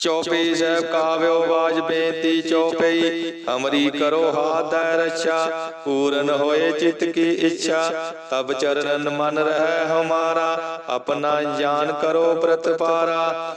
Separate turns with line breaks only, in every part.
ਚੌਪਈ ਸਾਹਿਬ ਕਾਵਿਓ ਬਾਜ ਬੇਨਤੀ ਚੌਪਈ ਹਮਰੀ ਕਰੋ ਹਾਥ ਰੱਛਾ। ਪੂਰਨ ਹੋਏ ਚਿਤ ਕੀ ਇੱਛਾ। ਤਬ ਚਰਨ ਮਨ ਰਹਿ ਹਮਾਰਾ। ਆਪਣਾ ਜਾਨ ਕਰੋ ਪ੍ਰਤਪਾਰਾ।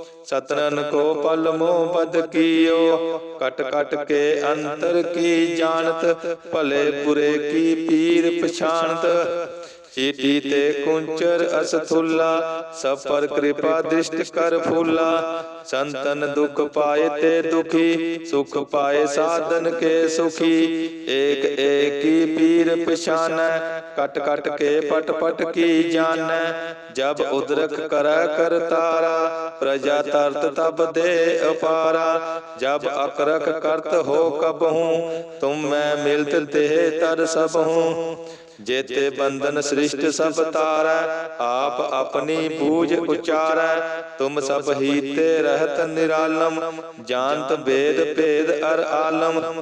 ਸਤਰਨ ਕੋ ਪਲ ਮੋਹ ਬਦ ਕੀਓ, ਕਟ ਕਟ ਕੇ ਅੰਤਰ ਕੀ ਜਾਣਤ, ਭਲੇ ਬੁਰੇ ਕੀ ਪੀਰ ਪਛਾਣਤ। ਚੀਟੀ ਤੇ ਕੁੰਚਰ ਅਸਥੁੱਲਾ ਸਭ ਪਰ ਕਿਰਪਾ ਦ੍ਰਿਸ਼ਟ ਕਰ ਫੂਲਾ। ਸੰਤਨ ਦੁਖ ਪਾਏ ਤੇ ਦੁਖੀ, ਸੁਖ ਪਾਏ ਸਾਧਨ ਕੇ ਸੁਖੀ। ਏਕ ਏਕੀ ਪੀਰ ਪਛਾਨੈ, ਕਟ ਕਟ ਕੇ ਪਟ ਪਟ ਕੀ ਜਾਣੈ ਜਬ ਉਦਰਕ ਕਰੈ ਕਰਤਾਰਾ ਪ੍ਰਜਾ ਤਰਤ ਤਬ ਦੇ ਅਪਾਰਾ। ਜਬ ਅਕਰਕ ਕਰਤ ਹੋ ਕਬਹੂ ਤੁਮ ਮੈਂ ਮਿਲਤ ਤੇ ਤਰ ਸਭ ਹੂੰ। ਜੇਤੇ ਬੰਧਨ ਸ੍ਰਿਸ਼ਟ ਸਭ ਤਾਰੈ ਆਪ ਆਪਣੀ ਪੂਜ ਉਚਾਰੈ ਤੁਮ ਸਭ ਹੀਤੇ ਰਹਿਤ ਨਿਰਾਲਮ ਜਾਣਤ ਵੇਦ ਭੇਦ ਅਰ ਆਲਮ।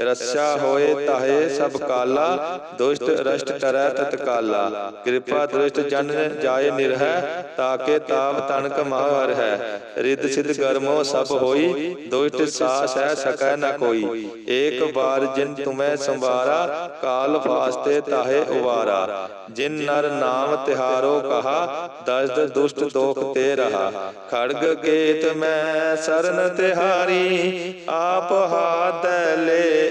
ਰੱਛਾ ਹੋਏ ਤਾਹੇ ਸਭ ਕਾਲਾ, ਦੁਸ਼ਟ ਰਸ਼ਟ ਕਰੈ ਤਤਕਾਲਾ ਕਿਰਪਾ ਦ੍ਰਿਸ਼ਟ ਜਨ ਜਾਏ ਨਿਰਹਿ ਤਾਕੇ ਤਾਪ ਤਨਕ ਮਹਰ ਹੈ। ਰਿੱਧ ਸਿਧ ਗਰਮੋ ਸਭ ਹੋਈ, ਦੁਸ਼ਟ ਸਾਸ ਹੈ ਸਕੈ ਨ ਕੋਈ। ਏਕ ਬਾਰ ਜਿਨ ਤੁਮੈ ਸੰਵਾਰਾ, ਕਾਲ ਫਾਸਤੇ ਤਾਹੇ ਉਵਾਰਾ। ਜਿਨ ਨਰ ਨਾਮ ਤਿਹਾਰੋ ਕਹਾ, ਦਸਦ ਦੁਸ਼ਟ ਦੋਖ ਤੇ ਰਹਾ। ਖੜਗ ਕੇਤ ਮੈਂ ਸਰਨ ਤਿਹਾਰੀ, ਆਪ ਹਾਥ ਲੈ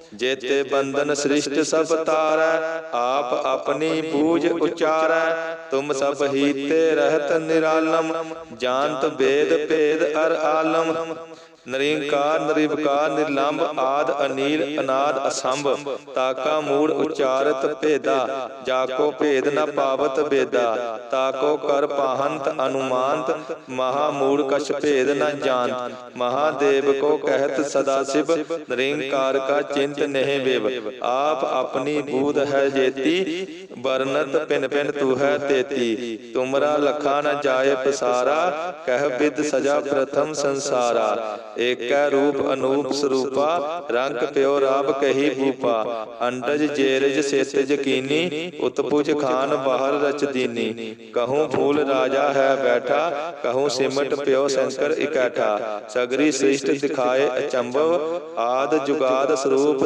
ਜੇਤੇ ਬੰਧਨ ਸ੍ਰਿਸ਼ਟ ਸਭ ਤਾਰੈ, ਆਪ ਆਪਣੀ ਪੂਜ ਉਚਾਰੈ, ਤੁਮ ਸਭ ਹੀਤੇ ਰਹਿਤ ਨਿਰਾਲਮ, ਜਾਣਤ ਵੇਦ ਭੇਦ ਅਰ ਆਲਮ। ਨਰਿੰਕਾਰ, ਨਿਰਵਕਾਰ ਨਿਰਲੰਭ ਆਦ, ਅਨੀਲ, ਅਨਾਦ, ਅਸੰਭ, ਤਾਕਾ ਮੂੜ ਉਚਾਰਤ ਭੇਦਾ, ਜਾਕੋ ਭੇਦ ਨ ਪਾਵਤ ਬੇਦਾ, ਤਾਕੋ ਕਰ ਪਾਹੰਤ ਅਨੁਮਾਨਤ, ਮਹਾ ਮੂੜ ਕਛ ਭੇਦ ਨ ਜਾਣਤ। ਮਹਾਦੇਵ ਕੋ ਕਹਿਤ ਸਦਾ ਸਿਵ, ਨਿਰੰਕਾਰ ਕਾ ਚਿੰਤ ਨਹਿ ਵਿਵ ਆਪ ਆਪਣੀ ਬੂਧ ਹੈ ਜੇਤੀ, ਵਰਨਤ ਪਿਨ ਪਿਨ ਤੂ ਹੈ ਤੇਤੀ। ਤੁਮਰਾ ਲਖਾ ਨ ਜਾਏ ਪਸਾਰਾ, ਕਹਿ ਬਿਦ ਸਜਾ ਪ੍ਰਥਮ ਸੰਸਾਰਾ। ਏਕੈ ਰੂਪ ਅਨੂਪ ਸਰੂਪਾ, ਰੰਗ ਪਿਓ ਰਾਬ ਕਹੀ ਭੂਪਾ। ਅੰਡਜ ਜੇਰਜ ਸੇਤਜ ਕੀਨੀ ਉਤਪੁਜ ਖਾਨ ਬਾਹਰ ਰਚ ਦੀਨੀ। ਕਹੂੰ ਫੂਲ ਰਾਜਾ ਹੈ ਬੈਠਾ, ਕਹੂੰ ਸਿਮਟ ਪਿਓ ਸ਼ੰਕਰ ਇਕੱਠਾ। ਸਗਰੀ ਸ੍ਰਿਸ਼ਟ ਦਿਖਾਏ ਅਚੰਭਵ, ਆਦ ਜੁਗਾਦ ਸਰੂਪ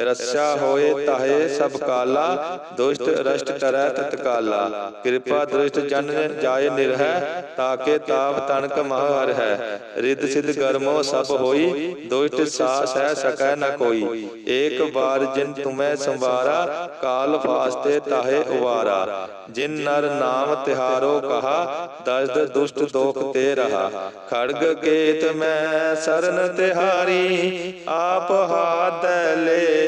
ਰੱਛਾ ਹੋਏ ਤਾਹੇ ਸਭ ਕਾਲਾ, ਦੁਸ਼ਟ ਰਸ਼ਟ ਕਰੈ ਤਤਕਾਲਾ ਕਿਰਪਾ ਦ੍ਰਿਸ਼ਟ ਜਨ ਜਾਏ ਨਿਰਹਿ ਤਾਕੇ ਤਾਪ ਤਨਕ ਮਹਰ ਹੈ। ਰਿੱਧ ਸਿਧ ਕਰਮੋ ਸਭ ਹੋਈ, ਦੁਸ਼ਟ ਸਾਸ ਹੈ ਸਕੈ ਨ ਕੋਈ। ਏਕ ਬਾਰ ਜਿਨ ਤੁਮੈ ਸੰਵਾਰਾ, ਕਾਲ ਫਾਸਤੇ ਤਾਹੇ ਉਵਾਰਾ। ਜਿਨ ਨਰ ਨਾਮ ਤਿਹਾਰੋ ਕਹਾ, ਦਸਦ ਦੁਸ਼ਟ ਦੋਖ ਤੇ ਰਹਾ। ਖੜਗ ਕੇਤ ਮੈਂ ਸਰਨ ਤਿਹਾਰੀ, ਆਪ ਹਾਥ ਲੈ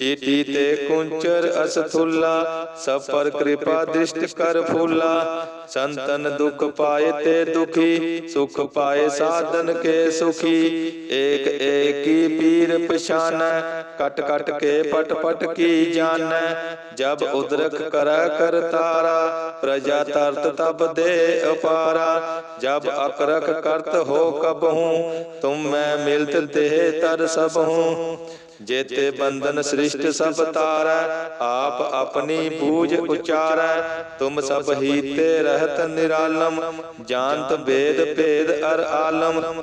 ਚੀਟੀ ਤੇ ਕੁੰਚਰ ਅਸਥੁੱਲਾ ਸਭ ਪਰ ਕਿਰਪਾ ਦ੍ਰਿਸ਼ਟ ਕਰ ਫੂਲਾ ਸੰਤਨ ਦੁਖ ਪਾਏ ਤੇ ਦੁਖੀ ਸੁਖ ਪਾਏ ਸਾਧਨ ਕੇ ਸੁਖੀ ਏਕ ਏਕੀ ਪੀਰ ਪਛਾਨੈ ਕਟ ਕਟ ਕੇ ਪਟ ਪਟ ਕੀ ਜਾਣੈ ਜਬ ਉਦਰਕ ਕਰੈ ਕਰਤਾਰਾ ਪ੍ਰਜਾ ਤਰਤ ਤਬ ਦੇ ਅਪਾਰਾ ਜਬ ਅਕਰਖ ਕਰਤ ਹੋ ਕਬਹੂ ਤੁਮ ਮੈਂ ਮਿਲਤ ਤੇ ਤਰ ਸਭ ਹੂੰ ਜੇਤੇ ਬੰਧਨ ਸ੍ਰਿਸ਼ਟ ਸਭ ਤਾਰੈ ਆਪ ਆਪਣੀ ਬੂਝ ਉਚਾਰੈ ਤੁਮ ਸਭ ਹੀਤੇ ਰਹਿਤ ਨਿਰਾਲਮ ਜਾਣਤ ਵੇਦ ਭੇਦ ਅਰ ਆਲਮ।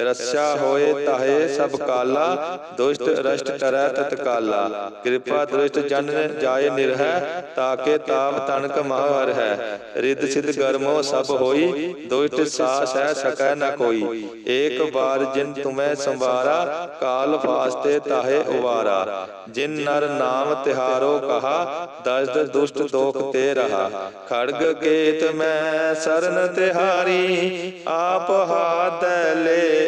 ਰੱਛਾ ਹੋਏ ਤਾਹੇ ਸਭ ਕਾਲਾ, ਦੁਸ਼ਟ ਰਸ਼ਟ ਕਰੈ ਤਤਕਾਲਾ ਕਿਰਪਾ ਦ੍ਰਿਸ਼ਟ ਜਨ ਜਾਏ ਨਿਰਹੈ ਤਾਕੇ ਤਾਪ ਤਨਕ ਮਹਰ ਹੈ। ਰਿੱਧ ਸਿਧ ਗਰਮੋ ਸਭ ਹੋਈ, ਦੁਸ਼ਟ ਸਾਸ ਹੈ ਸਕੈ ਨ ਕੋਈ। ਏਕ ਬਾਰ ਜਿਨ ਤੁਮੈ ਸੰਵਾਰਾ, ਕਾਲ ਫਾਸਤੇ ਤਾਹੇ ਉਵਾਰਾ। ਜਿਨ ਨਰ ਨਾਮ ਤਿਹਾਰੋ ਕਹਾ ਦਸ ਦੁਸ਼ਟ ਦੋਖ ਤੇ ਰਹਾ। ਖੜਗ ਕੇਤ ਮੈਂ ਸਰਨ ਤਿਹਾਰੀ, ਆਪ ਹਾਥ ਲੈ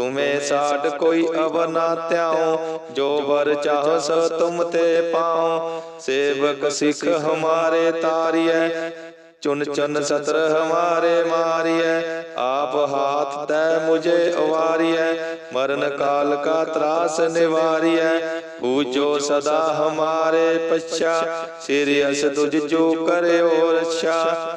ਤੁਮੇ ਸਾਡ ਕੋਈ ਅਵਰ ਨਾ ਧਿਆਉ ਜੋ ਵਰ ਚਾਹੋ ਸੋ ਤੁਮ ਤੇ ਪਾਉ ਸੇਵਕ ਸਿੱਖ ਹਮਾਰੇ ਤਾਰੀਐ, ਚੁਨ ਚੁਨ ਸਤਰ ਹਮਾਰੇ ਮਾਰੀਐ। ਆਪ ਹਾਥ ਤੈ ਮੁਝੇ ਅਵਾਰੀਐ, ਮਰਨ ਕਾਲ ਕਾ ਤਰਾਸ ਨਿਵਾਰੀਐ। ਪੂਜੋ ਸਦਾ ਹਮਾਰੇ ਪਛਾ ਸਿਰ ਅਸ ਤੁਝ ਜੋ ਕਰਿਓ ਰਛਾ।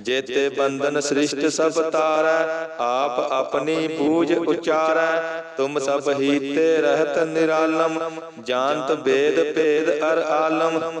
ਜੇਤੇ ਬੰਧਨ ਸ੍ਰਿਸ਼ਟ ਸਭ ਤਾਰੈ, ਆਪ ਆਪਣੀ ਪੂਜ ਉਚਾਰੈ, ਤੁਮ ਸਭ ਹੀਤੇ ਰਹਿਤ ਨਿਰਾਲਮ, ਜਾਣਤ ਬੇਦ ਭੇਦ ਅਰ ਆਲਮ।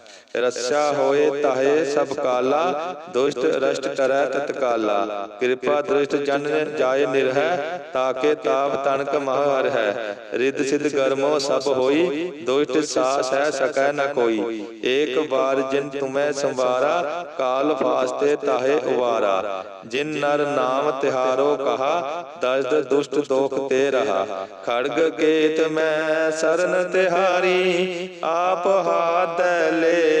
ਰਸਾ ਹੋਏ ਤਾਹੇ ਸਭ ਕਾਲਾ, ਦੁਸ਼ਟ ਰਸ਼ਟ ਕਰੈ ਤਤਕਾਲਾ ਕਿਰਪਾ ਦ੍ਰਿਸ਼ਟ ਜਨ ਜਾਏ ਨਿਰਹਿ, ਤਾਕੇ ਤਾਪ ਤਨਕ ਮਹ ਹੈ। ਰਿੱਧ ਸਿਧ ਗਰਮੋ ਸਭ ਹੋਈ, ਦੁਸ਼ਟ ਸਾਸ ਹੈ ਸਕੈ ਨ ਕੋਈ। ਏਕ ਵਾਰ ਜਿਨ ਤੁਮੈ ਸੰਵਾਰਾ, ਕਾਲ ਫਾਸਤੇ ਤਾਹੇ ਉਵਾਰਾ। ਜਿਨ ਨਰ ਨਾਮ ਤਿਹਾਰੋ ਕਹਾ, ਦਸਦ ਦੁਸ਼ਟ ਦੋਖ ਤੇ ਰਹਾ। ਖੜਗ ਕੇਤ ਮੈਂ ਸਰਨ ਤਿਹਾਰੀ, ਆਪ ਹਾਥ ਲੈ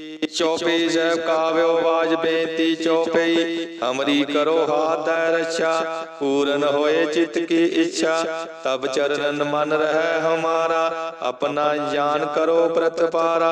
ਚੌਪਈ ਸਹਿਬ ਕਾਵਿਓ ਬਾਜ ਬੇਨਤੀ ਚੌਪਈ ਹਮਰੀ ਕਰੋ ਹਾਥ ਦੈ ਰੱਛਾ, ਪੂਰਨ ਹੋਏ ਚਿਤ ਕੀ ਇੱਛਾ, ਤਬ ਚਰਨਨ ਮਨ ਰਹਿ ਹਮਾਰਾ, ਆਪਣਾ ਜਾਨ ਕਰੋ ਪ੍ਰਤਪਾਰਾ।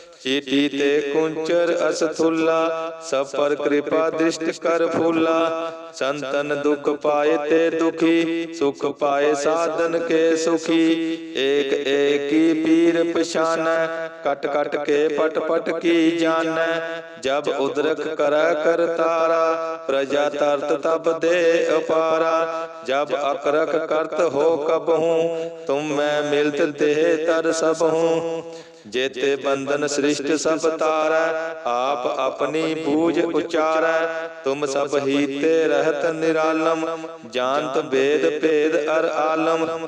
ਪਛਾਨਤ ਚੀਟੀ ਤੇ ਕੁੰਚਰ ਅਸਥੁੱਲਾ ਸਭ ਪਰ ਕਿਰਪਾ ਦ੍ਰਿਸ਼ਟ ਕਰ ਫੂਲਾ ਸੰਤਨ ਦੁਖ ਪਾਏ ਤੇ ਦੁਖੀ ਸੁਖ ਪਾਏ ਸਾਧਨ ਕੇ ਸੁਖੀ ਏਕ ਏਕੀ ਪੀਰ ਪਛਾਨੈ ਕਟ ਕਟ ਕੇ ਪਟ ਪਟ ਕੀ ਜਾਣੈ ਜਬ ਉਦਰਕ ਕਰੈ ਕਰਤਾਰਾ ਪ੍ਰਜਾ ਤਰਤ ਤਬ ਦੇ ਅਪਾਰਾ ਜਬ ਅਕਰਕ ਕਰਤ ਹੋ ਕਬਹੂ ਤੁਮ ਮੈਂ ਮਿਲਤ ਤੇ ਤਰ ਸਭ ਹੂੰ ਜੇਤੇ ਬੰਧਨ ਸ੍ਰਿਸ਼ਟ ਸਭ ਤਾਰੈ ਆਪ ਆਪਣੀ ਬੂਝ ਉਚਾਰੈ ਤੁਮ ਸਭ ਹੀਤੇ ਰਹਿਤ ਨਿਰਾਲਮ ਜਾਣਤ ਵੇਦ ਭੇਦ ਅਰ ਆਲਮ।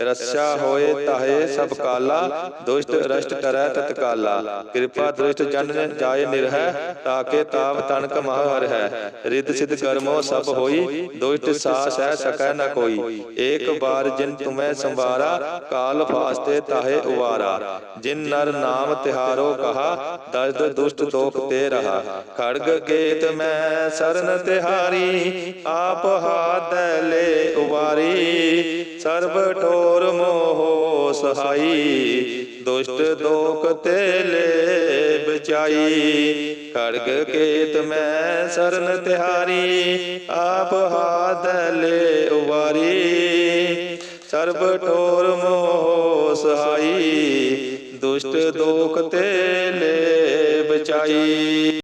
ਰਸਾ ਹੋਏ ਤਾਹੇ ਸਭ ਕਾਲਾ, ਦੁਸ਼ਟ ਰਸ਼ਟ ਕਰੈ ਤਤਕਾਲਾ ਕਿਰਪਾ ਦ੍ਰਿਸ਼ਟ ਜਨ ਜਾਏ ਨਿਰਹਿ, ਤਾਕੇ ਤਾਪ ਤਨਕ ਮਹ ਹੈ ਰਿੱਧ ਸਿਧ ਕਰਮੋ ਸਭ ਹੋਈ, ਦੁਸ਼ਟ ਸਾਸ ਹੈ ਸਕੈ ਨ ਕੋਈ। ਏਕ ਬਾਰ ਜਿਨ ਤੁਮੈ ਸੰਵਾਰਾ, ਕਾਲ ਫਾਸਤੇ ਤਾਹੇ ਉਵਾਰਾ। ਜਿਨ ਨਰ ਨਾਮ ਤਿਹਾਰੋ ਕਹਾ, ਦਰਦ ਦੁਸ਼ਟ ਦੋਖ ਤੇ ਰਹਾ। ਖੜਗ ਕੇਤ ਮੈਂ ਸਰਨ ਤਿਹਾਰੀ, ਆਪ ਹਾਥ ਲੈ ਉਵਾਰੀ। ਸਰਬ ਠੋਰ ਮੋਹ ਸਹਾਈ, ਦੁਸ਼ਟ ਦੋਖ ਤੇ ਲੈ ਬਚਾਈ ਖੜਗ ਕੇਤ ਮੈਂ ਸਰਨ ਤਿਹਾਰੀ, ਆਪ ਹਾਥ ਲੈ ਉਵਾਰੀ। ਸਰਬ ਠੋਰ ਮੋਹ ਸਹਾਈ, ਦੁਸ਼ਟ ਦੋਖ ਤੇ ਲੈ ਬਚਾਈ